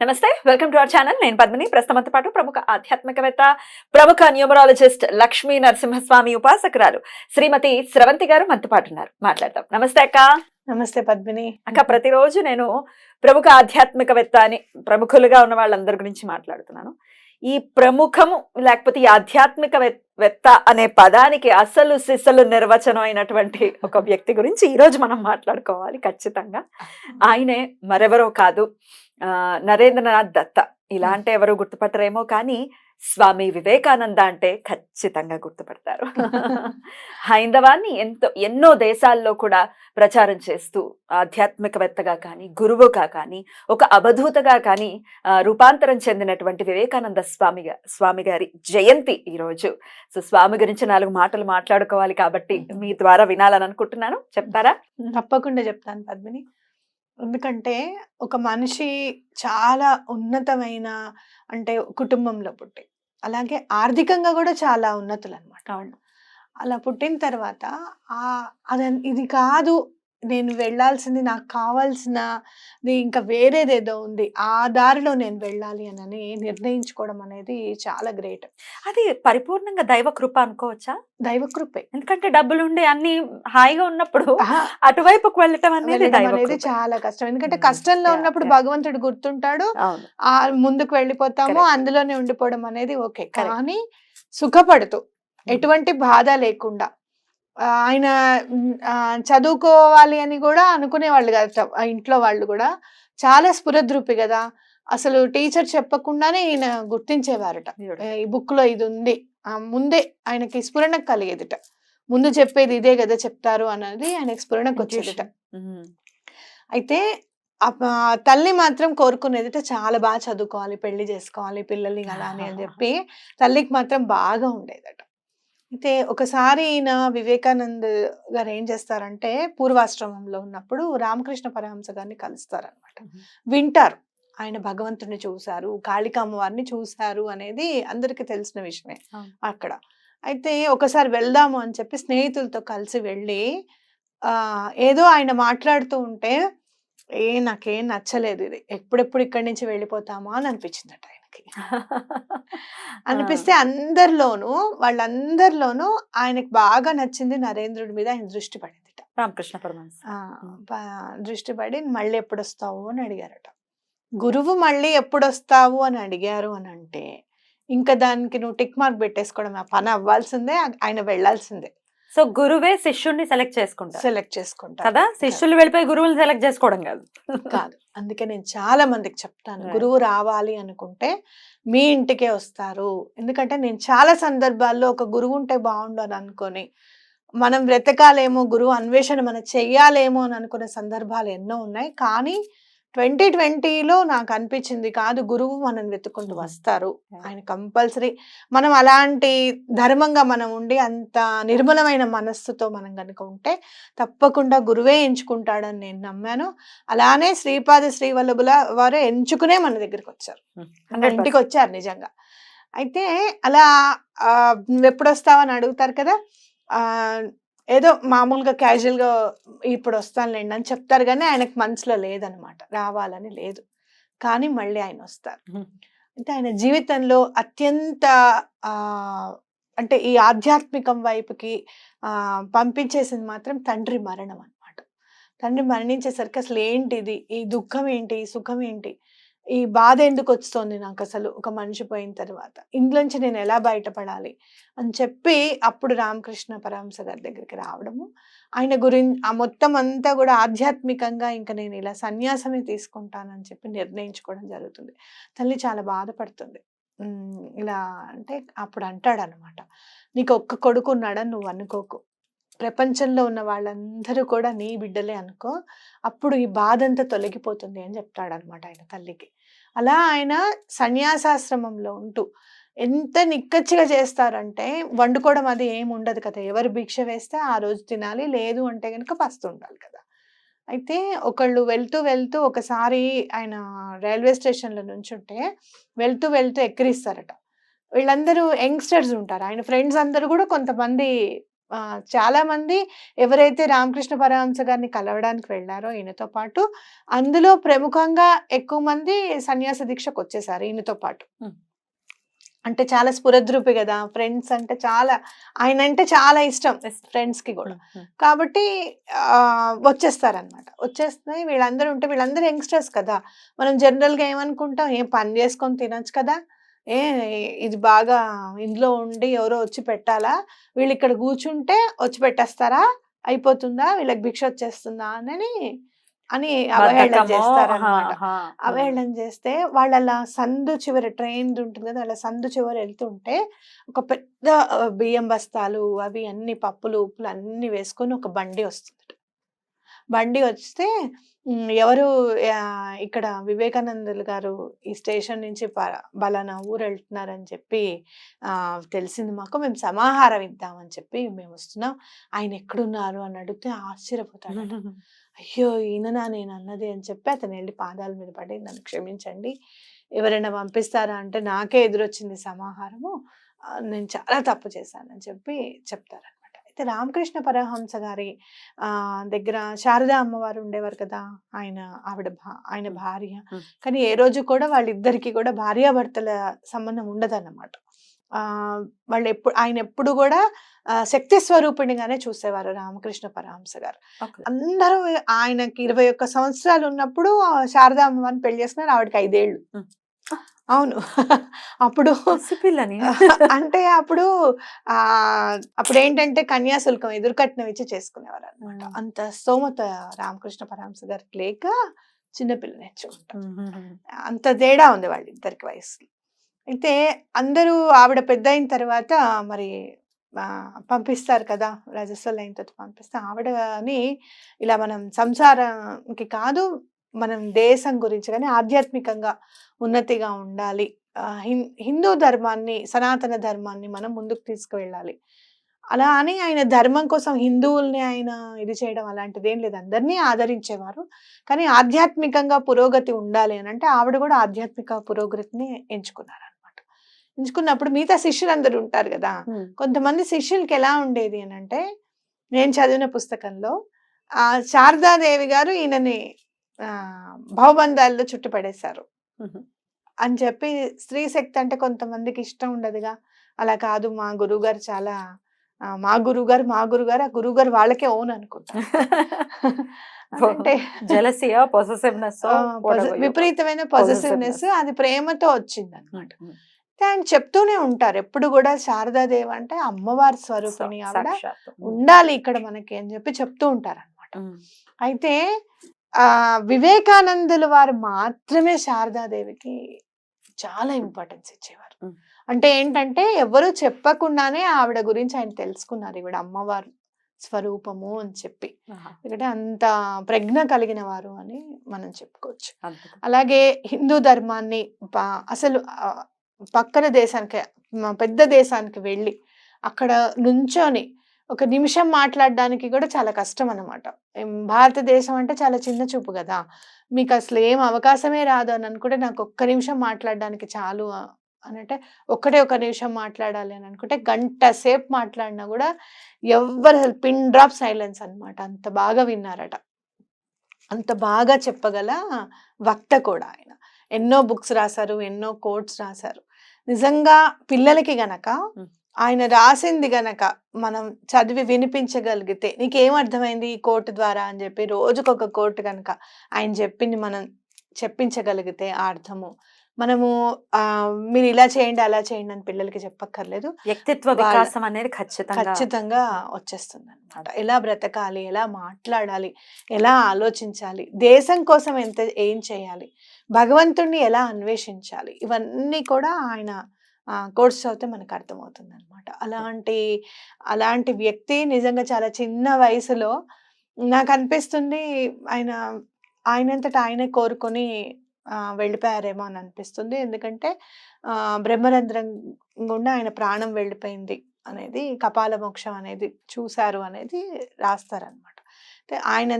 నమస్తే welcome to our channel. నేను పద్మిని. ప్రస్తుతంతో పాటు ప్రముఖ ఆధ్యాత్మికవేత్త ప్రముఖ న్యూమరాలజిస్ట్ లక్ష్మీ నరసింహస్వామి ఉపాసకురాలు శ్రీమతి స్రవంతి గారు మనతో పాటు ఉన్నారు. మాట్లాడదాం. నమస్తే అక్క. నమస్తే పద్మిని. అక్క ప్రతిరోజు నేను ప్రముఖ ఆధ్యాత్మికవేత్త అని ప్రముఖులుగా ఉన్న వాళ్ళందరి గురించి మాట్లాడుతున్నాను. ఈ ప్రముఖము లేకపోతే ఈ ఆధ్యాత్మిక వెత్త అనే పదానికి అసలు సిసలు నిర్వచనం అయినటువంటి ఒక వ్యక్తి గురించి ఈ రోజు మనం మాట్లాడుకోవాలి ఖచ్చితంగా. ఆయనే మరెవరో కాదు. నరేంద్రనాథ్ దత్త. ఇలా అంటే ఎవరు గుర్తుపట్టరేమో కానీ స్వామి వివేకానంద అంటే ఖచ్చితంగా గుర్తుపడతారు. హైందవాన్ని ఎంతో ఎన్నో దేశాల్లో కూడా ప్రచారం చేస్తూ ఆధ్యాత్మికవేత్తగా కానీ గురువుగా కానీ ఒక అవధూతగా కానీ రూపాంతరం చెందినటువంటి వివేకానంద స్వామి స్వామి గారి జయంతి ఈరోజు. సో స్వామి గురించి నాలుగు మాటలు మాట్లాడుకోవాలి కాబట్టి మీ ద్వారా వినాలని అనుకుంటున్నాను చెప్తారా? తప్పకుండా చెప్తాను పద్మిని. ఎందుకంటే ఒక మనిషి చాలా ఉన్నతమైన అంటే కుటుంబంలో పుట్టి అలాగే ఆర్థికంగా కూడా చాలా ఉన్నతులు అనమాట అలా పుట్టిన తర్వాత ఆ అది ఇది కాదు నేను వెళ్ళాల్సింది నాకు కావాల్సినది ఇంకా వేరేదేదో ఉంది ఆ దారిలో నేను వెళ్ళాలి అని నిర్ణయించుకోవడం అనేది చాలా గ్రేట్ అది పరిపూర్ణంగా దైవ కృప అనుకోవచ్చా దైవ కృపే ఎందుకంటే డబ్బులు ఉండి అన్ని హాయిగా ఉన్నప్పుడు అటువైపుకు వెళ్ళటం అనేది అనేది. చాలా కష్టం ఎందుకంటే. కష్టంలో ఉన్నప్పుడు. భగవంతుడు గుర్తుంటాడు ముందుకు వెళ్ళిపోతాము. అందులోనే ఉండిపోవడం అనేది ఓకే. కానీ సుఖపడుతూ ఎటువంటి బాధ లేకుండా ఆయన చదువుకోవాలి అని కూడా అనుకునేవాళ్ళు కదా ఇంట్లో వాళ్ళు కూడా. చాలా స్ఫురద్రూపి కదా. అసలు టీచర్ చెప్పకుండానే ఈయన గుర్తించేవారట. ఈ బుక్లో ఇది ఉంది. ముందే ఆయనకి స్ఫురణ కలిగేదిట. ముందు చెప్పేది ఇదే కదా చెప్తారు అన్నది ఆయనకి స్ఫురణకు వచ్చేదిట. అయితే తల్లి మాత్రం కోరుకునేదిట చాలా బాగా చదువుకోవాలి పెళ్ళి చేసుకోవాలి పిల్లల్ని అని అని చెప్పి తల్లికి మాత్రం బాగా ఉండేదట. అయితే ఒకసారి ఈయన వివేకానంద్ గారు ఏం చేస్తారంటే పూర్వాశ్రమంలో ఉన్నప్పుడు రామకృష్ణ పరమహంస గారిని కలుస్తారనమాట. వింటారు ఆయన భగవంతుడిని చూశారు కాళికామ్మ వారిని చూశారు అనేది అందరికీ తెలిసిన విషయమే. అక్కడ అయితే ఒకసారి వెళ్దాము అని చెప్పి స్నేహితులతో కలిసి వెళ్ళి ఏదో ఆయన మాట్లాడుతూ ఉంటే ఏ నాకేం నచ్చలేదు. ఇది ఎప్పుడెప్పుడు ఇక్కడి నుంచి వెళ్ళిపోతామా అని అనిపించిందట ఆయనకి. అనిపిస్తే అందరిలోనూ వాళ్ళందరిలోనూ ఆయనకు బాగా నచ్చింది నరేంద్రుడి మీద ఆయన దృష్టి పడిందిట. రామకృష్ణ పరమహంస. దృష్టి పడి మళ్ళీ ఎప్పుడు వస్తావు అని అడిగారట. గురువు మళ్ళీ ఎప్పుడు వస్తావు అని అడిగారు అని అంటే ఇంకా దానికి నువ్వు టిక్ మార్క్ పెట్టేసుకోవడం ఆ పని అవ్వాల్సిందే ఆయన వెళ్ళాల్సిందే. సో గురువే శిష్యుడిని సెలెక్ట్ చేసుకుంటారు. సెలెక్ట్ చేసుకుంటా కదా? శిష్యులు వెళ్ళిపోయి గురువుని సెలెక్ట్ చేసుకోవడం కాదు. కాదు. అందుకే నేను చాలా మందికి చెప్తాను. గురువు రావాలి అనుకుంటే మీ ఇంటికే వస్తారు. ఎందుకంటే నేను చాలా సందర్భాల్లో ఒక గురువు ఉంటే బాగుండు అని అనుకొని మనం బ్రతకాలేమో గురువు అన్వేషణ మనం చెయ్యాలేమో అని అనుకునే సందర్భాలు ఎన్నో ఉన్నాయి. కానీ ట్వంటీ ట్వంటీలో నాకు అనిపించింది కాదు గురువు మనం వెతుక్కుంటూ. వస్తారు. ఆయన కంపల్సరీ మనం అలాంటి ధర్మంగా మనం ఉండి అంత నిర్మలమైన మనస్సుతో మనం కనుక ఉంటే తప్పకుండా గురువే ఎంచుకుంటాడని నేను నమ్మాను. అలానే శ్రీపాద శ్రీవల్లభుల వారు ఎంచుకునే మన దగ్గరికి వచ్చారు ఇంటికి వచ్చారు నిజంగా. అయితే అలా ఆ, నువ్వు ఎప్పుడు వస్తావు అని అడుగుతారు కదా? ఆ ఏదో మామూలుగా casual గా ఇప్పుడు వస్తానులేండి అని చెప్తారు కానీ ఆయనకు మనసులో లేదనమాట. రావాలని లేదు. కానీ మళ్ళీ ఆయన వస్తారు. అంటే ఆయన జీవితంలో అత్యంత ఆ అంటే ఈ ఆధ్యాత్మికం వైపుకి పంపించేసింది మాత్రం తండ్రి మరణం అన్నమాట. తండ్రి మరణించేసరికి అసలు ఏంటిది ఈ దుఃఖం ఏంటి? ఈ సుఖం ఏంటి? ఈ బాధ ఎందుకు వస్తుంది నాకు అసలు ఒక మనిషి పోయిన తర్వాత? ఇంట్లోంచి నేను ఎలా బయటపడాలి? అని చెప్పి అప్పుడు రామకృష్ణ పరహంస గారి దగ్గరికి రావడము. ఆయన గురించి ఆ మొత్తం అంతా కూడా ఆధ్యాత్మికంగా ఇంకా నేను ఇలా సన్యాసమే తీసుకుంటానని చెప్పి నిర్ణయించుకోవడం జరుగుతుంది. తల్లి చాలా బాధపడుతుంది. ఇలా అంటే అప్పుడు అంటాడు అనమాట నీకు ఒక్క కొడుకు ఉన్నాడని నువ్వు అనుకోకు. ప్రపంచంలో ఉన్న వాళ్ళందరూ కూడా నీ బిడ్డలే అనుకో. అప్పుడు ఈ బాధ అంతా తొలగిపోతుంది అని చెప్తాడనమాట ఆయన తల్లికి. అలా ఆయన సన్యాసాశ్రమంలో ఉంటూ ఎంత నిక్కచ్చిగా చేస్తారంటే వండుకోవడం అది ఏమి ఉండదు కదా. ఎవరు భిక్ష వేస్తే ఆ రోజు తినాలి లేదు అంటే కనుక పస్తు ఉండాలి కదా. అయితే ఒకళ్ళు వెళ్తూ వెళ్తూ ఒకసారి ఆయన రైల్వే స్టేషన్లో నుంచుంటే వెళ్తూ వెళ్తూ ఎక్కిరిస్తారట. వీళ్ళందరూ యంగ్స్టర్స్ ఉంటారు. ఆయన ఫ్రెండ్స్ అందరూ కూడా కొంతమంది చాలా మంది ఎవరైతే రామకృష్ణ పరమహంస గారిని కలవడానికి వెళ్ళారో ఈయనతో పాటు అందులో ప్రముఖంగా ఎక్కువ మంది సన్యాస దీక్షకు వచ్చేసారు ఈయనతో పాటు. అంటే చాలా స్ఫురద్రూపి కదా ఫ్రెండ్స్ అంటే చాలా ఆయన అంటే చాలా ఇష్టం ఫ్రెండ్స్కి కూడా. కాబట్టి ఆ, వచ్చేస్తారనమాట వచ్చేస్తే వీళ్ళందరూ ఉంటే వీళ్ళందరూ యంగ్స్టర్స్ కదా. మనం జనరల్గా ఏమనుకుంటాం ఏం పని చేసుకొని తినొచ్చు కదా ఏ ఇది బాగా ఇంట్లో ఉండి ఎవరో వచ్చి పెట్టాలా? వీళ్ళు ఇక్కడ కూర్చుంటే వచ్చి పెట్టేస్తారా? అయిపోతుందా? వీళ్ళకి భిక్ష వచ్చేస్తుందా? అని అని అవహేళన చేస్తారనమాట. అవహేళన చేస్తే వాళ్ళ అలా సందు చివరి ట్రైన్ ఉంటుంది కదా అలా సందు చివరి వెళ్తుంటే ఒక పెద్ద బియ్యం బస్తాలు అవి అన్ని పప్పులు ఉప్పులు అన్ని వేసుకొని ఒక బండి వస్తుంది బండి వస్తే ఎవరు ఇక్కడ వివేకానందులు గారు ఈ స్టేషన్ నుంచి ప- బలానా ఊరు వెళ్తున్నారని చెప్పి తెలిసింది మాకు. మేము సమాహారం ఇద్దామని చెప్పి మేము వస్తున్నాం ఆయన ఎక్కడున్నారు అని అడిగితే ఆశ్చర్యపోతాడు అయ్యో ఈయననా నేను అన్నది అని చెప్పి అతను వెళ్ళి పాదాల మీద పడి నన్ను క్షమించండి. ఎవరైనా పంపిస్తారా అంటే నాకే ఎదురొచ్చింది సమాహారము. నేను చాలా తప్పు చేశానని చెప్పి చెప్తారనమాట అయితే రామకృష్ణ పరమహంస గారి ఆ దగ్గర శారదా అమ్మవారు ఉండేవారు కదా ఆయన ఆవిడ ఆయన భార్య. కానీ ఏ రోజు కూడా వాళ్ళిద్దరికి కూడా భార్యాభర్తల సంబంధం ఉండదన్నమాట. ఆ వాళ్ళు ఎప్పుడు ఆయన ఎప్పుడు కూడా శక్తి స్వరూపిణిగానే చూసేవారు రామకృష్ణ పరమహంస గారు. అందరూ ఆయనకి ఇరవై ఒక్క సంవత్సరాలు ఉన్నప్పుడు శారదా అమ్మవారిని పెళ్ళి చేసుకున్నారు ఆవిడకి ఐదేళ్ళు. అవును. అప్పుడు పిల్లని అంటే అప్పుడు ఆ అప్పుడు ఏంటంటే కన్యాశుల్కం ఎదురుకట్నం ఇచ్చి చేసుకునేవారు అనమాట. అంత స్తోమత రామకృష్ణ పరమహంస గారికి లేక చిన్నపిల్ల నేర్చుకుంటారు అంత తేడా ఉంది వాళ్ళిద్దరికి వయసు అయితే అందరూ ఆవిడ పెద్ద అయిన తర్వాత మరి పంపిస్తారు కదా రజస్వల్ అయిన తర్వాత పంపిస్తే ఆవిడని ఇలా మనం సంసారంకి కాదు మనం దేశం గురించి కానీ ఆధ్యాత్మికంగా ఉన్నతిగా ఉండాలి. హిందూ ధర్మాన్ని సనాతన ధర్మాన్ని మనం ముందుకు తీసుకువెళ్ళాలి. అలా అని ఆయన ధర్మం కోసం హిందువుల్ని ఆయన ఇది చేయడం అలాంటిది ఏం లేదు. అందరినీ ఆదరించేవారు. కానీ ఆధ్యాత్మికంగా పురోగతి ఉండాలి అని అంటే ఆవిడ కూడా ఆధ్యాత్మిక పురోగతిని ఎంచుకున్నారు అనమాట ఎంచుకున్నప్పుడు మిగతా శిష్యులందరూ ఉంటారు కదా! కొంతమంది శిష్యులకి ఎలా ఉండేది అని అంటే నేను చదివిన పుస్తకంలో ఆ శారదాదేవి గారు ఈయనని భవబంధాల్లో చుట్టుపడేశారు. అని చెప్పి స్త్రీ శక్తి అంటే కొంతమందికి ఇష్టం ఉండదుగా. అలా కాదు మా గురువు గారు చాలా మా గురువు గారు మా గురువు గారు ఆ గురువు గారు వాళ్ళకే ఓన్ అనుకుంటారు అంటే జలసియా పొసెసివ్నెస్ విపరీతమైన పొజిటివ్నెస్ అది ప్రేమతో వచ్చింది అనమాట ఆయన చెప్తూనే ఉంటారు ఎప్పుడు కూడా శారదాదేవి అంటే అమ్మవారి స్వరూపిణి ఆవిడ ఉండాలి ఇక్కడ మనకి అని చెప్పి చెప్తూ ఉంటారు అనమాట అయితే ఆ వివేకానందుల వారు మాత్రమే శారదాదేవికి చాలా ఇంపార్టెన్స్ ఇచ్చేవారు. అంటే ఏంటంటే ఎవరు చెప్పకుండానే ఆవిడ గురించి ఆయన తెలుసుకున్నారు. ఈవిడ అమ్మవారు స్వరూపము అని చెప్పి. ఎందుకంటే అంత ప్రజ్ఞ కలిగిన వారు అని మనం చెప్పుకోవచ్చు. అలాగే హిందూ ధర్మాన్ని అసలు పక్కన దేశానికి పెద్ద దేశానికి వెళ్ళి అక్కడ నుంచొని ఒక నిమిషం మాట్లాడడానికి కూడా చాలా కష్టం అనమాట భారతదేశం అంటే చాలా చిన్న చూపు కదా. మీకు అసలు ఏం అవకాశమే రాదు అని అనుకుంటే నాకు ఒక్క నిమిషం మాట్లాడడానికి చాలు అనంటే అని అంటే ఒక్కటే ఒక నిమిషం మాట్లాడాలి అని అనుకుంటే గంట సేపు మాట్లాడినా కూడా ఎవరు అసలు పిన్ డ్రాప్ సైలెన్స్ అనమాట అంత బాగా విన్నారట. అంత బాగా చెప్పగల వక్త కూడా ఆయన. ఎన్నో బుక్స్ రాశారు ఎన్నో కోట్స్ రాశారు. నిజంగా పిల్లలకి గనక ఆయన రాసింది గనక మనం చదివి వినిపించగలిగితే నీకేం అర్థమైంది ఈ కోర్టు ద్వారా అని చెప్పి రోజుకొక కోర్టు గనక ఆయన చెప్పింది మనం చెప్పించగలిగితే ఆ అర్థము. మనము ఆ మీరు ఇలా చేయండి అలా చేయండి అని పిల్లలకి చెప్పక్కర్లేదు. వ్యక్తిత్వ వికాసం అనేది ఖచ్చితంగా ఖచ్చితంగా వచ్చేస్తుంది అనమాట ఎలా బ్రతకాలి ఎలా మాట్లాడాలి ఎలా ఆలోచించాలి దేశం కోసం ఎంత ఏం చేయాలి భగవంతుణ్ణి ఎలా అన్వేషించాలి ఇవన్నీ కూడా ఆయన కోర్స్ చదివితే మనకు అర్థమవుతుంది అనమాట అలాంటి అలాంటి వ్యక్తి నిజంగా చాలా చిన్న వయసులో నాకు అనిపిస్తుంది ఆయన ఆయనంతట ఆయనే కోరుకొని వెళ్ళిపోయారేమో అని అనిపిస్తుంది. ఎందుకంటే బ్రహ్మరంధ్రం గుండా ఆయన ప్రాణం వెళ్ళిపోయింది అనేది కపాల మోక్షం అనేది చూశారు అనేది రాస్తారనమాట ఆయన